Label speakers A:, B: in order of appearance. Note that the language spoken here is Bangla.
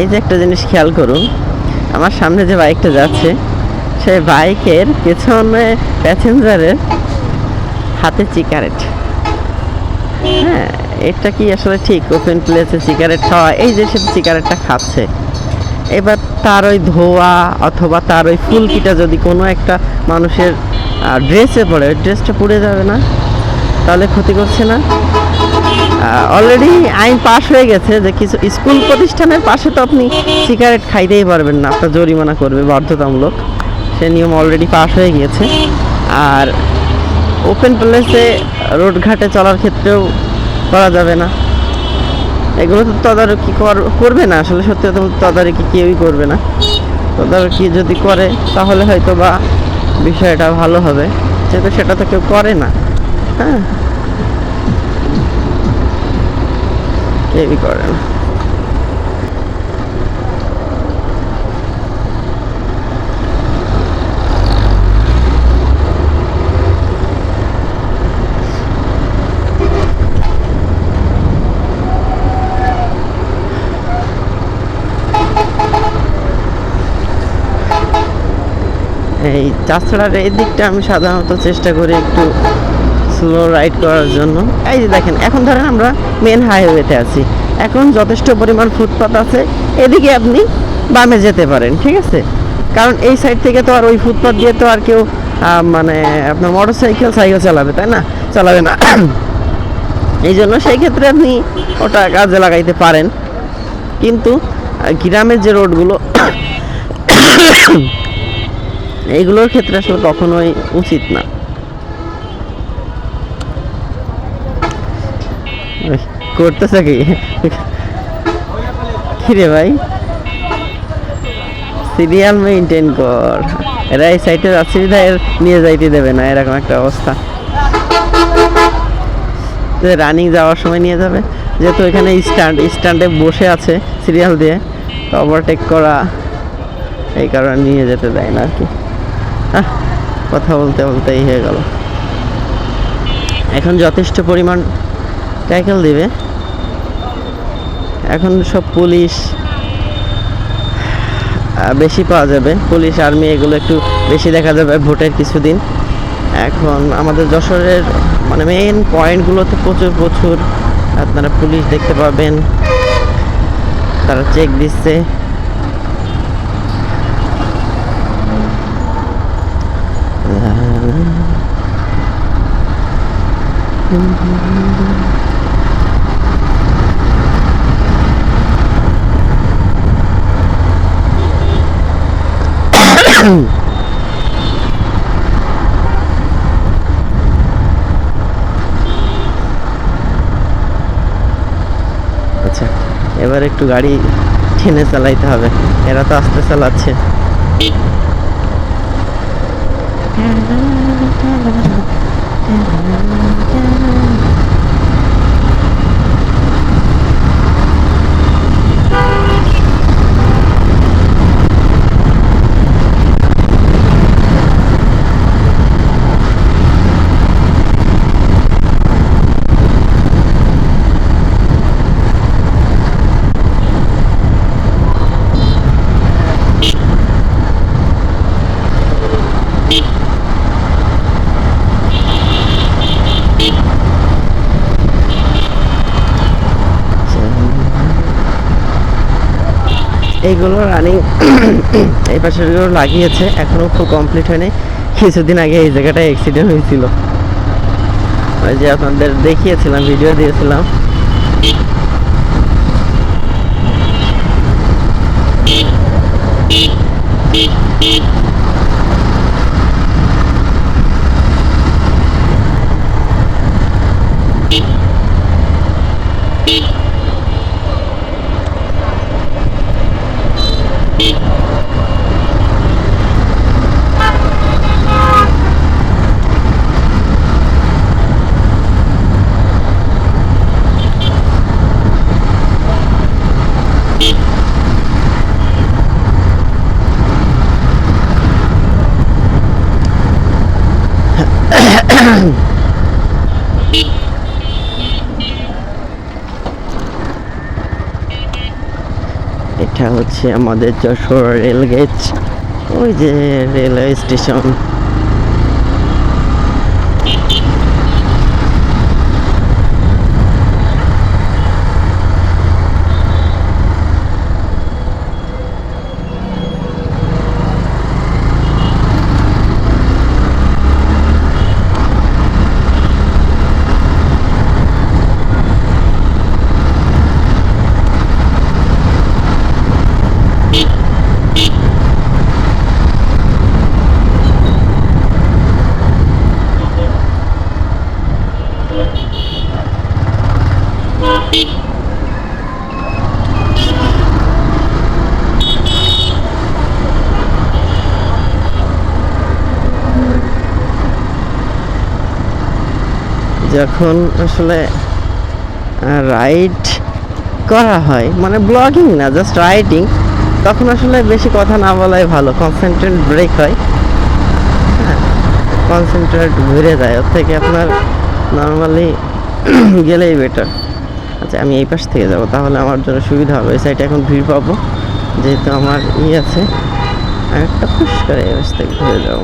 A: এই যে একটা জিনিস খেয়াল করুন, আমার সামনে যে বাইকটা যাচ্ছে, সেই বাইকের পেছনে প্যাসেঞ্জারের হাতে চিকারেট। হ্যাঁ এটা কি আসলে ঠিক? ওপেন প্লেসে সিগারেট খাওয়া, এই যে সে সিগারেটটা খাচ্ছে। এবার তার ওই ধোয়া অথবা তার ওই ফুলকিটা যদি কোনো একটা মানুষের ড্রেসে পড়ে, ওই ড্রেসটা পুড়ে যাবে না? তাহলে ক্ষতি করছে না? অলরেডি আইন পাশ হয়ে গেছে যে কিছু স্কুল প্রতিষ্ঠানের পাশে তো আপনি সিগারেট খাইতেই পারবেন না। আপনার জরিমানা করবে বাধ্যতামূলক। সে নিয়ম অলরেডি পাশ হয়ে গিয়েছে। আর ওপেন প্লেসে রোডঘাটে চলার ক্ষেত্রেও করা যাবে না। এগুলো তো তদারকি কর- করবে না। আসলে সত্যি কথা তদারকি কেউই করবে না। তদারকি যদি করে, তাহলে হয়তো বা বিষয়টা ভালো হবে। যেহেতু সেটা তো কেউ করে না। হ্যাঁ? কেউই করে না। এই তাছাড়ার এই দিকটা আমি সাধারণত চেষ্টা করি একটু স্লো রাইড করার জন্য। এই যে দেখেন, এখন ধরেন আমরা মেন হাইওয়েতে আছি। এখন যথেষ্ট পরিমাণ ফুটপাত আছে। এদিকে আপনি বামে যেতে পারেন, ঠিক আছে? কারণ এই সাইড থেকে তো আর ওই ফুটপাত দিয়ে তো আর কেউ মানে আপনার মোটর সাইকেল সাইকেল চালাবে, তাই না? চালাবে না। এই জন্য সেই ক্ষেত্রে আপনি ওটা কাজে লাগাইতে পারেন। কিন্তু গ্রামের যে রোডগুলো এইগুলোর ক্ষেত্রে আসলে কখনোই উচিত না। করতেছে কি? কিরে ভাই? সিরিয়াল মেনটেন কর। এরা এই সাইটে যাচ্ছে এর নিয়ে যাইতে দেবে না, এরকম একটা অবস্থা। রানিং যাওয়ার সময় নিয়ে যাবে। যেহেতু এখানে স্ট্যান্ড, স্ট্যান্ডে বসে আছে সিরিয়াল দিয়ে ওভারটেক করা এই কারণে নিয়ে যেতে দেয় না আর কি। কথা বলতে বলতে এই হয়ে গেল। এখন যথেষ্ট পরিমাণ ট্যাকেল দিবে। এখন সব পুলিশ বেশি পাওয়া যাবে। পুলিশ, আর্মি এগুলো একটু বেশি দেখা যাবে ভোটের কিছুদিন। এখন আমাদের যশোরের মানে মেইন পয়েন্টগুলোতে প্রচুর প্রচুর আপনারা পুলিশ দেখতে পাবেন। তারা চেক দিচ্ছে। আচ্ছা এবার একটু গাড়ি টেনে চালাইতে হবে। এরা তো আস্তে চালাচ্ছে। Mm-hmm. এইগুলো রানিং এই পাশেরগুলো লাগিয়েছে এখনও খুব কমপ্লিট হয়নি। কিছুদিন আগে এই জায়গাটায় অ্যাক্সিডেন্ট হয়েছিল। ওই যে আপনাদের দেখিয়েছিলাম ভিডিও দিয়েছিলাম। এটা হচ্ছে আমাদের যশোর রেল গেট ওই যে রেলওয়ে স্টেশন। যখন আসলে রাইড করা হয় মানে ব্লগিং না জাস্ট রাইডিং তখন আসলে বেশি কথা না বলাই ভালো কনসেন্ট্রেট ব্রেক হয়। কনসেন্ট্রেট ঘুরে যায়, ওর থেকে আপনার নর্মালি গেলেই বেটার আচ্ছা আমি এই পাশ থেকে যাব। তাহলে আমার জন্য সুবিধা হবে। এই সাইডে এখন ভিড় পাবো। যেহেতু আমার ইয়ে আছে আমি একটা খুশ করে এই পাশ থেকে ঘুরে যাব।